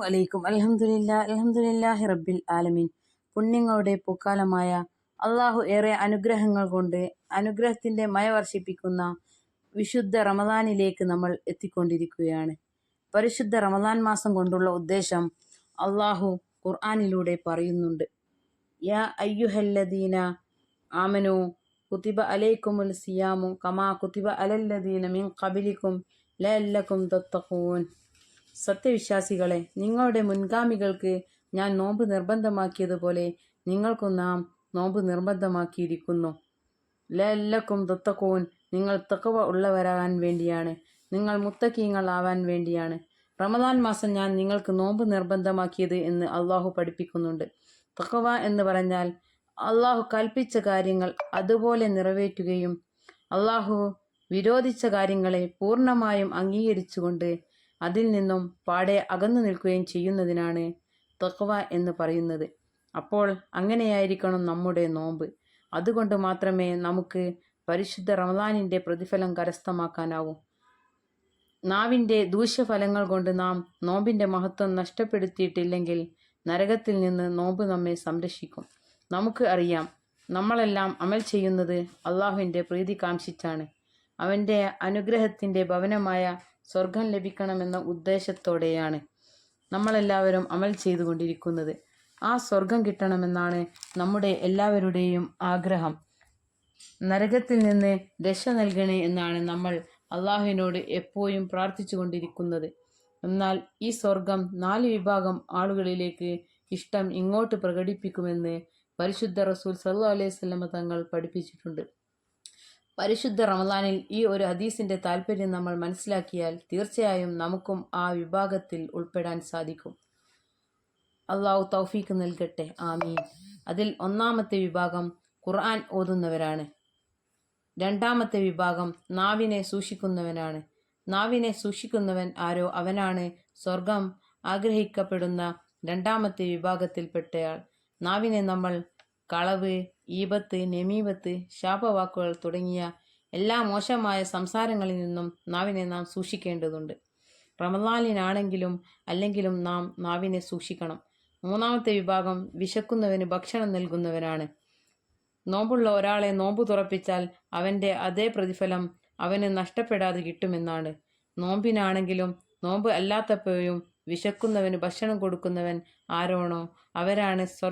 അലൈക്കും. അൽഹംദുലില്ലാ അൽഹംദുലില്ലാഹി റബ്ബിൽ ആലമീൻ. പുണ്യങ്ങളുടെ പൂക്കാലമായ അള്ളാഹു ഏറെ അനുഗ്രഹങ്ങൾ കൊണ്ട് അനുഗ്രഹത്തിന്റെ മയ വർഷിപ്പിക്കുന്ന വിശുദ്ധ റമദാനിലേക്ക് നമ്മൾ എത്തിക്കൊണ്ടിരിക്കുകയാണ്. പരിശുദ്ധ റമദാൻ മാസം കൊണ്ടുള്ള ഉദ്ദേശം അള്ളാഹു ഖുർആാനിലൂടെ പറയുന്നുണ്ട്. യാ അയ്യുഹല്ലദീന ആമനു കുത്തിബ അലൈക്കുമുൽ സിയാമു കമാ കുത്തിബ അലല്ലദീന മിൻ കബിലിക്കും ലല്ലക്കും തത്തഖൂൻ. സത്യവിശ്വാസികളെ നിങ്ങളുടെ മുൻഗാമികൾക്ക് ഞാൻ നോമ്പ് നിർബന്ധമാക്കിയതുപോലെ നിങ്ങൾക്കും നാം നോമ്പ് നിർബന്ധമാക്കിയിരിക്കുന്നു. ലല്ലക്കും ദത്തക്കോൻ നിങ്ങൾ തക്കവ ഉള്ളവരാകാൻ വേണ്ടിയാണ്. നിങ്ങൾ മുത്തക്കീങ്ങൾ ആവാൻ വേണ്ടിയാണ്. റമദാൻ മാസം ഞാൻ നിങ്ങൾക്ക് നോമ്പ് നിർബന്ധമാക്കിയത് എന്ന് അള്ളാഹു പഠിപ്പിക്കുന്നുണ്ട്. തക്കവ എന്ന് പറഞ്ഞാൽ അള്ളാഹു കൽപ്പിച്ച കാര്യങ്ങൾ അതുപോലെ നിറവേറ്റുകയും അള്ളാഹു വിരോധിച്ച കാര്യങ്ങളെ പൂർണമായും അംഗീകരിച്ചുകൊണ്ട് അതിൽ നിന്നും പാടെ അകന്നു നിൽക്കുകയും ചെയ്യുന്നതിനാണ് തക്വ എന്ന് പറയുന്നത്. അപ്പോൾ അങ്ങനെയായിരിക്കണം നമ്മുടെ നോമ്പ്. അതുകൊണ്ട് മാത്രമേ നമുക്ക് പരിശുദ്ധ റമദാനിന്റെ പ്രതിഫലം കരസ്ഥമാക്കാനാവൂ. നാവിന്റെ ദൂഷ്യഫലങ്ങൾ കൊണ്ട് നാം നോമ്പിന്റെ മഹത്വം നഷ്ടപ്പെടുത്തിയിട്ടില്ലെങ്കിൽ നരകത്തിൽ നിന്ന് നോമ്പ് നമ്മെ സംരക്ഷിക്കും. നമുക്ക് അറിയാം നമ്മളെല്ലാം അമൽ ചെയ്യുന്നത് അള്ളാഹുവിന്റെ പ്രീതി കാംക്ഷിച്ചാണ്. അവന്റെ അനുഗ്രഹത്തിന്റെ ഭവനമായ സ്വർഗം ലഭിക്കണമെന്ന ഉദ്ദേശത്തോടെയാണ് നമ്മളെല്ലാവരും അമൽ ചെയ്തുകൊണ്ടിരിക്കുന്നത്. ആ സ്വർഗം കിട്ടണമെന്നാണ് നമ്മുടെ എല്ലാവരുടെയും ആഗ്രഹം. നരകത്തിൽ നിന്ന് രക്ഷ നൽകണേ എന്നാണ് നമ്മൾ അള്ളാഹുവിനോട് എപ്പോഴും പ്രാർത്ഥിച്ചു കൊണ്ടിരിക്കുന്നത് എന്നാൽ ഈ സ്വർഗം നാല് വിഭാഗം ആളുകളിലേക്ക് ഇഷ്ടം ഇങ്ങോട്ട് പ്രകടിപ്പിക്കുമെന്ന് പരിശുദ്ധ റസൂൽ സല്ലു അലൈഹി സ്വലമ തങ്ങൾ പഠിപ്പിച്ചിട്ടുണ്ട്. പരിശുദ്ധ റമദാനിൽ ഈ ഒരു ഹദീസിന്റെ താല്പര്യം നമ്മൾ മനസ്സിലാക്കിയാൽ തീർച്ചയായും നമുക്കും ആ വിഭാഗത്തിൽ ഉൾപ്പെടാൻ സാധിക്കും. അള്ളാഹു തൗഫീക്ക് നൽകട്ടെ. ആമീൻ. അതിൽ ഒന്നാമത്തെ വിഭാഗം ഖുർആൻ ഓതുന്നവരാണ്. രണ്ടാമത്തെ വിഭാഗം നാവിനെ സൂക്ഷിക്കുന്നവനാണ്. നാവിനെ സൂക്ഷിക്കുന്നവൻ ആരോ അവനാണ്. സ്വർഗം ആഗ്രഹിക്കപ്പെടുന്ന രണ്ടാമത്തെ വിഭാഗത്തിൽപ്പെട്ടയാൾ. നാവിനെ നമ്മൾ കളവ് ഈപത്ത് നെമീപത്ത് ശാപവാക്കുകൾ തുടങ്ങിയ എല്ലാ മോശമായ സംസാരങ്ങളിൽ നിന്നും നാവിനെ നാം സൂക്ഷിക്കേണ്ടതുണ്ട്. റമദാനിനാണെങ്കിലും അല്ലെങ്കിലും നാം നാവിനെ സൂക്ഷിക്കണം. മൂന്നാമത്തെ വിഭാഗം വിശക്കുന്നവന് ഭക്ഷണം നൽകുന്നവനാണ്. നോമ്പുള്ള ഒരാളെ നോമ്പ് തുറപ്പിച്ചാൽ അവന്റെ അതേ പ്രതിഫലം അവന് നഷ്ടപ്പെടാതെ കിട്ടുമെന്നാണ്. നോമ്പിനാണെങ്കിലും നോമ്പ് അല്ലാത്തപ്പോഴും വിശക്കുന്നവന് ഭക്ഷണം കൊടുക്കുന്നവൻ ആരോണോ? അവരാണ് സ്വർ